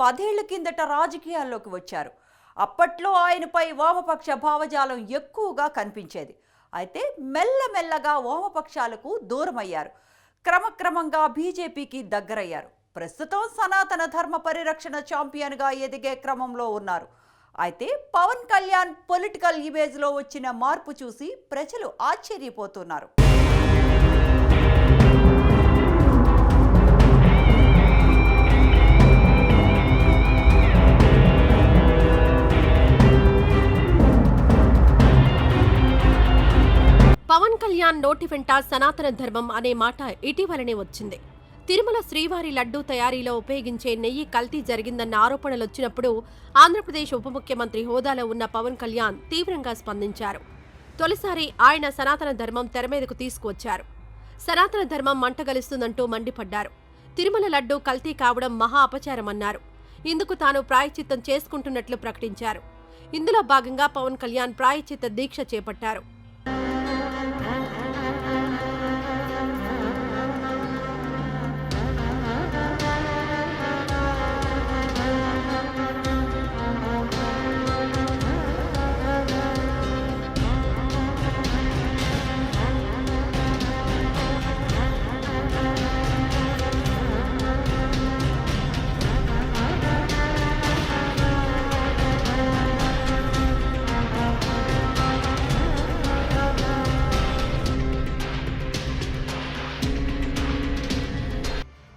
పదేళ్ళ కిందట రాజకీయాల్లోకి వచ్చారు. అప్పట్లో ఆయనపై వామపక్ష భావజాలం ఎక్కువగా కనిపించేది. అయితే మెల్లమెల్లగా వామపక్షాలకు దూరమయ్యారు. క్రమక్రమంగా బీజేపీకి దగ్గరయ్యారు. ప్రస్తుతం సనాతన ధర్మ పరిరక్షణ ఛాంపియన్గా ఎదిగే క్రమంలో ఉన్నారు. అయితే పవన్ కళ్యాణ్ పొలిటికల్ ఇమేజ్లో వచ్చిన మార్పు చూసి ప్రజలు ఆశ్చర్యపోతున్నారు. పవన్ కళ్యాణ్ నోటి వెంట సనాతన ధర్మం అనే మాట ఇటీవలనే వచ్చింది. తిరుమల శ్రీవారి లడ్డూ తయారీలో ఉపయోగించే నెయ్యి కల్తీ జరిగిందన్న ఆరోపణలు వచ్చినప్పుడు ఆంధ్రప్రదేశ్ ఉప ముఖ్యమంత్రి హోదాలో ఉన్న పవన్ కళ్యాణ్ తీవ్రంగా స్పందించారు. తొలిసారి ఆయన సనాతన ధర్మం తెరమీదకు తీసుకువచ్చారు. సనాతన ధర్మం మంటగలుస్తుందంటూ మండిపడ్డారు. తిరుమల లడ్డూ కల్తీ కావడం మహా అపచారమన్నారు. ఇందుకు తాను ప్రాయచిత్తం చేసుకుంటున్నట్లు ప్రకటించారు. ఇందులో భాగంగా పవన్ కళ్యాణ్ ప్రాయచిత్త దీక్ష చేపట్టారు.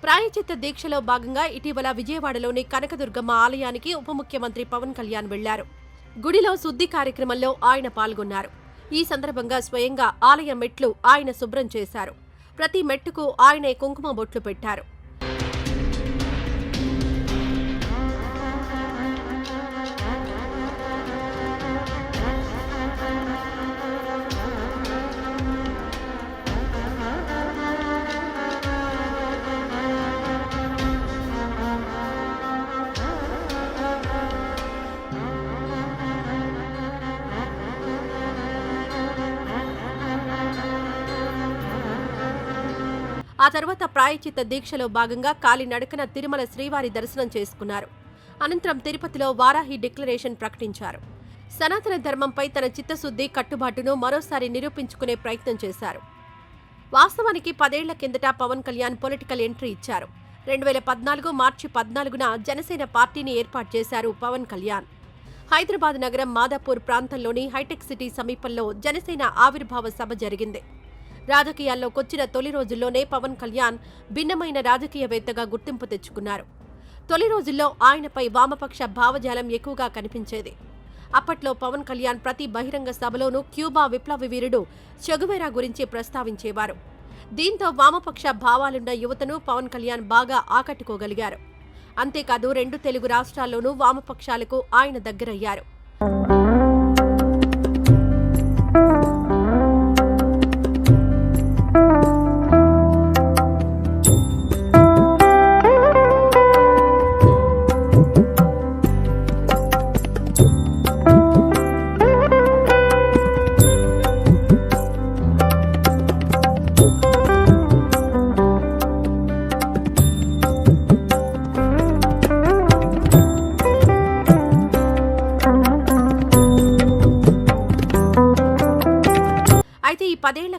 ప్రాయచిత్త దీక్షలో భాగంగా ఇటీవల విజయవాడలోని కనకదుర్గమ్మ ఆలయానికి ఉప ముఖ్యమంత్రి పవన్ కళ్యాణ్ వెళ్ళారు. గుడిలో శుద్ధి కార్యక్రమంలో ఆయన పాల్గొన్నారు. ఈ సందర్భంగా స్వయంగా ఆలయ మెట్లు ఆయన శుభ్రం చేశారు. ప్రతి మెట్టుకు ఆయనే కుంకుమ బొట్లు పెట్టారు. ఆ తర్వాత ప్రాయచిత్త దీక్షలో భాగంగా కాలినడకన తిరుమల శ్రీవారి దర్శనం చేసుకున్నారు. అనంతరం తిరుపతిలో వారాహి డిక్లరేషన్ ప్రకటించారు. సనాతన ధర్మంపై తన చిత్తశుద్ధి కట్టుబాటును మరోసారి నిరూపించుకునే ప్రయత్నం చేశారు. వాస్తవానికి పదేళ్ళ కిందట పవన్ కళ్యాణ్ పొలిటికల్ ఎంట్రీ ఇచ్చారు. రెండు వేల పద్నాలుగు మార్చి పద్నాలుగున జనసేన పార్టీని ఏర్పాటు చేశారు పవన్ కళ్యాణ్. హైదరాబాద్ నగరం మాదాపూర్ ప్రాంతంలోని హైటెక్ సిటీ సమీపంలో జనసేన ఆవిర్భావ సభ జరిగింది. రాజకీయాల్లోకొచ్చిన తొలి రోజుల్లోనే పవన్ కళ్యాణ్ భిన్నమైన రాజకీయవేత్తగా గుర్తింపు తెచ్చుకున్నారు. తొలి రోజుల్లో ఆయనపై వామపక్ష భావజాలం ఎక్కువగా కనిపించేది. అప్పట్లో పవన్ కళ్యాణ్ ప్రతి బహిరంగ సభలోనూ క్యూబా విప్లవ వీరుడు చెగువెరా గురించి ప్రస్తావించేవారు. దీంతో వామపక్ష భావాలున్న యువతను పవన్ కళ్యాణ్ బాగా ఆకట్టుకోగలిగారు. అంతేకాదు రెండు తెలుగు రాష్ట్రాల్లోనూ వామపక్షాలకు ఆయన దగ్గరయ్యారు.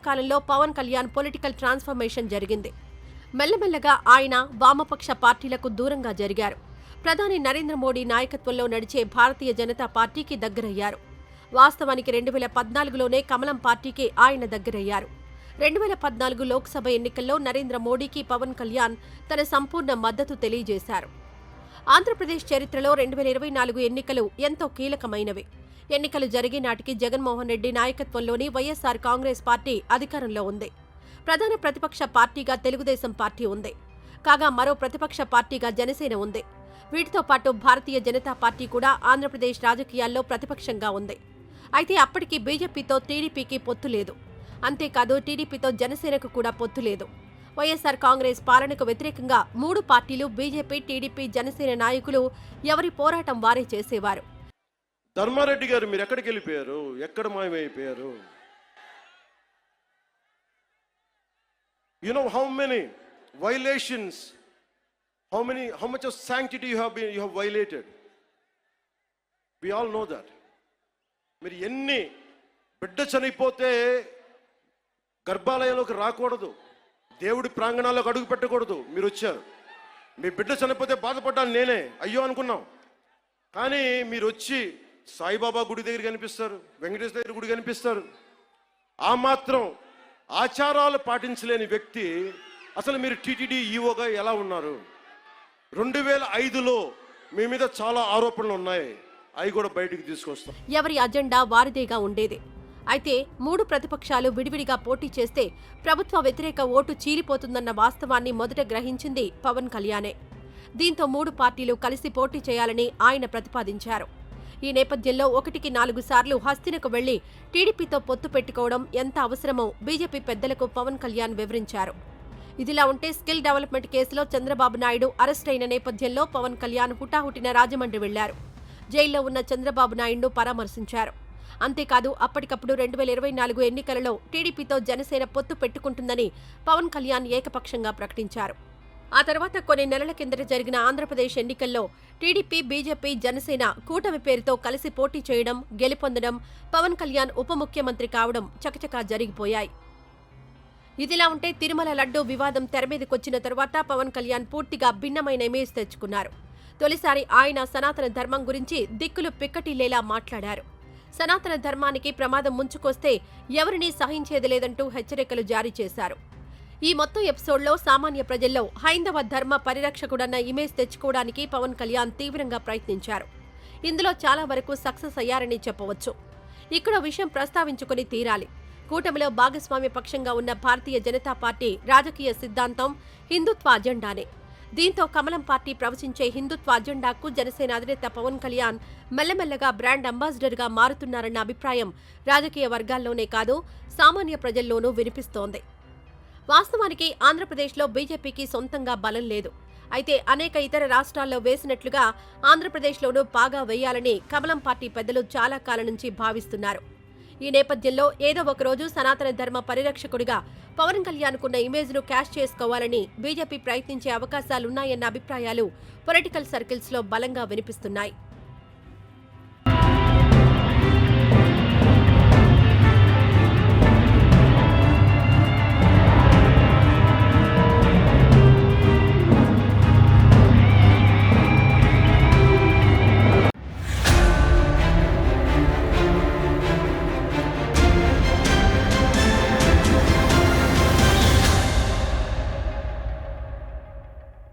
కాలంలో పవన్ కళ్యాణ్ పొలిటికల్ ట్రాన్స్ఫర్మేషన్ జరిగింది. మెల్లమెల్లగా ఆయన వామపక్ష పార్టీలకు దూరంగా జరిగారు. ప్రధాని నరేంద్ర మోడీ నాయకత్వంలో నడిచే భారతీయ జనతా పార్టీకి దగ్గరయ్యారు. వాస్తవానికి రెండు వేల పద్నాలుగులోనే కమలం పార్టీకి ఆయన దగ్గరయ్యారు. రెండు వేల పద్నాలుగు లోక్సభ ఎన్నికల్లో నరేంద్ర మోడీకి పవన్ కళ్యాణ్ తన సంపూర్ణ మద్దతు తెలియజేశారు. ఆంధ్రప్రదేశ్ చరిత్రలో రెండు వేల ఇరవై నాలుగు ఎన్నికలు ఎంతో కీలకమైనవి. ఎన్నికలు జరిగే నాటికి జగన్మోహన్ రెడ్డి నాయకత్వంలోని వైఎస్సార్ కాంగ్రెస్ పార్టీ అధికారంలో ఉంది. ప్రధాన ప్రతిపక్ష పార్టీగా తెలుగుదేశం పార్టీ ఉంది. కాగా మరో ప్రతిపక్ష పార్టీగా జనసేన ఉంది. వీటితో పాటు భారతీయ జనతా పార్టీ కూడా ఆంధ్రప్రదేశ్ రాజకీయాల్లో ప్రతిపక్షంగా ఉంది. అయితే అప్పటికి బీజేపీతో టీడీపీకి పొత్తు లేదు. అంతేకాదు టీడీపీతో జనసేనకు కూడా పొత్తు లేదు. వైఎస్సార్ కాంగ్రెస్ పాలనకు వ్యతిరేకంగా మూడు పార్టీలు బీజేపీ టీడీపీ జనసేన నాయకులు ఎవరి పోరాటం వారే చేసేవారు. ధర్మారెడ్డి గారు మీరు ఎక్కడికి వెళ్ళిపోయారు? ఎక్కడ మాయమైపోయారు? You know how many violations how many how much of sanctity you have been you have violated we all know that మీరు ఎన్ని బిడ్డ చనిపోతే గర్భాలయంలోకి రాకూడదు దేవుడి ప్రాంగణాల్లోకి అడుగు పెట్టకూడదు మీరు వచ్చారు. మీ బిడ్డ చనిపోతే బాధపడ్డాను నేనే అయ్యో అనుకున్నాం. కానీ మీరు వచ్చి సాయిబాబా గుడి దగ్గర కనిపిస్తారు వెంకటేశ్వర దగ్గర గుడి కనిపిస్తారు. ఆ మాత్రం ఆచారాలు పాటించలేని వ్యక్తి అసలు మీరు టీటీడీ ఈఓగా ఎలా ఉన్నారు? రెండు వేల ఐదులో మీ మీద చాలా ఆరోపణలు ఉన్నాయి అవి కూడా బయటికి తీసుకొస్తాం. ఎవరి అజెండా వారిదేగా ఉండేది? అయితే మూడు ప్రతిపక్షాలు విడివిడిగా పోటీ చేస్తే ప్రభుత్వ వ్యతిరేక ఓటు చీలిపోతుందన్న వాస్తవాన్ని మొదట గ్రహించింది పవన్ కళ్యాణే. దీంతో మూడు పార్టీలు కలిసి పోటీ చేయాలని ఆయన ప్రతిపాదించారు. ఈ నేపథ్యంలో ఒకటికి నాలుగు సార్లు హస్తినకు వెళ్ళి టీడీపీతో పొత్తు పెట్టుకోవడం ఎంత అవసరమో బీజేపీ పెద్దలకు పవన్ కళ్యాణ్ వివరించారు. ఇదిలా ఉంటే స్కిల్ డెవలప్మెంట్ కేసులో చంద్రబాబు నాయుడు అరెస్ట్ అయిన నేపథ్యంలో పవన్ కళ్యాణ్ హుటాహుటిన రాజమండ్రి వెళ్ళారు. జైల్లో ఉన్న చంద్రబాబు నాయుడును పరామర్శించారు. అంతేకాదు అప్పటికప్పుడు రెండు వేల ఇరవై నాలుగు ఎన్నికలలో టీడీపీతో జనసేన పొత్తు పెట్టుకుంటుందని పవన్ కళ్యాణ్ ఏకపక్షంగా ప్రకటించారు. ఆ తర్వాత కొన్ని నెలల కిందట జరిగిన ఆంధ్రప్రదేశ్ ఎన్నికల్లో టీడీపీ బీజేపీ జనసేన కూటమి పేరుతో కలిసి పోటీ చేయడం గెలుపొందడం పవన్ కళ్యాణ్ ఉప ముఖ్యమంత్రి కావడం చకచకా జరిగిపోయాయి. ఇదిలా ఉంటే తిరుమల లడ్డూ వివాదం తెరమీదకొచ్చిన తర్వాత పవన్ కళ్యాణ్ పూర్తిగా భిన్నమైన ఇమేజ్ తెచ్చుకున్నారు. తొలిసారి ఆయన సనాతన ధర్మం గురించి దిక్కులు పిక్కటిల్లేలా మాట్లాడారు. సనాతన ధర్మానికి ప్రమాదం ముంచుకొస్తే ఎవరినీ సహించేది లేదంటూ హెచ్చరికలు జారీ చేశారు. ఈ మొత్తం ఎపిసోడ్లో సామాన్య ప్రజల్లో హైందవ ధర్మ పరిరక్షకుడన్న ఇమేజ్ తెచ్చుకోవడానికి పవన్ కళ్యాణ్ తీవ్రంగా ప్రయత్నించారు. ఇందులో చాలా వరకు సక్సెస్ అయ్యారని చెప్పవచ్చు. ఇక్కడ విషయం ప్రస్తావించుకుని తీరాలి. కూటమిలో భాగస్వామ్య పక్షంగా ఉన్న భారతీయ జనతా పార్టీ రాజకీయ సిద్ధాంతం హిందుత్వ అజెండానే. దీంతో కమలం పార్టీ ప్రవచించే హిందుత్వ అజెండాకు జనసేన అధినేత పవన్ కళ్యాణ్ మెల్లమెల్లగా బ్రాండ్ అంబాసిడర్గా మారుతున్నారన్న అభిప్రాయం రాజకీయ వర్గాల్లోనే కాదు సామాన్య ప్రజల్లోనూ వినిపిస్తోంది. వాస్తవానికి ఆంధ్రప్రదేశ్లో బీజేపీకి సొంతంగా బలం లేదు. అయితే అనేక ఇతర రాష్ట్రాల్లో వేసినట్లుగా ఆంధ్రప్రదేశ్లోనూ బాగా వేయాలని కమలం పార్టీ పెద్దలు చాలా కాలం నుంచి భావిస్తున్నారు. ఈ నేపథ్యంలో ఏదో ఒకరోజు సనాతన ధర్మ పరిరక్షకుడిగా పవన్ కళ్యాణ్కున్న ఇమేజ్ను క్యాష్ చేసుకోవాలని బీజేపీ ప్రయత్నించే అవకాశాలున్నాయన్న అభిప్రాయాలు పొలిటికల్ సర్కిల్స్లో బలంగా వినిపిస్తున్నాయి.